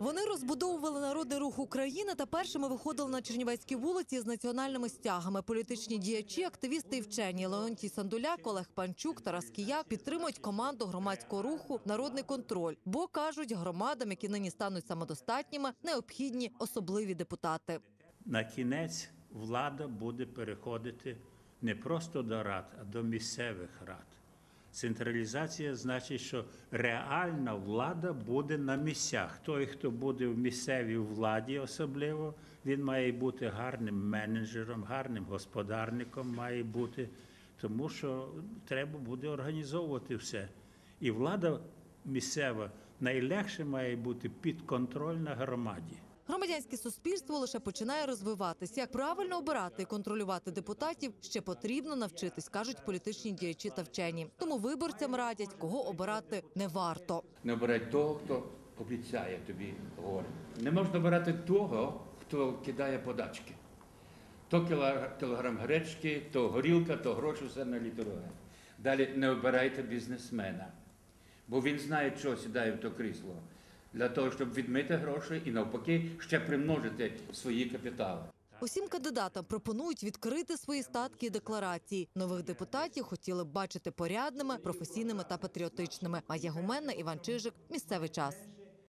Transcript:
Вони розбудовували народний рух України та першими виходили на Чернівецькі вулиці з національними стягами. Політичні діячі, активісти і вчені Леонтій Сандуляк, Олег Панчук, Тарас Кіяк підтримують команду громадського руху Народний контроль, бо кажуть, громадам, які нині стануть самодостатніми, необхідні особливі депутати. На кінець влада буде переходити не просто до рад, а до місцевих рад. Централізація значить, що реальна влада буде на місцях. Той, хто буде в місцевій владі, особливо, він має бути гарним менеджером, гарним господарником має бути, тому що треба буде організовувати все. І влада місцева найлегше має бути підконтрольна громаді. Громадянське суспільство лише починає розвиватися. Як правильно обирати і контролювати депутатів, ще потрібно навчитись, кажуть політичні діячі та вчені. Тому виборцям радять, кого обирати не варто. Не обирай того, хто обіцяє тобі горе. Не можна обирати того, хто кидає подачки. То кілограм гречки, то горілка, то гроші, все на літеру Далі не обирайте бізнесмена, бо він знає, що сідає в то крісло. Для того, щоб відмити гроші і навпаки ще примножити свої капітали. Усім кандидатам пропонують відкрити свої статки і декларації. Нових депутатів хотіли б бачити порядними, професійними та патріотичними. Майя гуменна Іван Чижик. Місцевий час.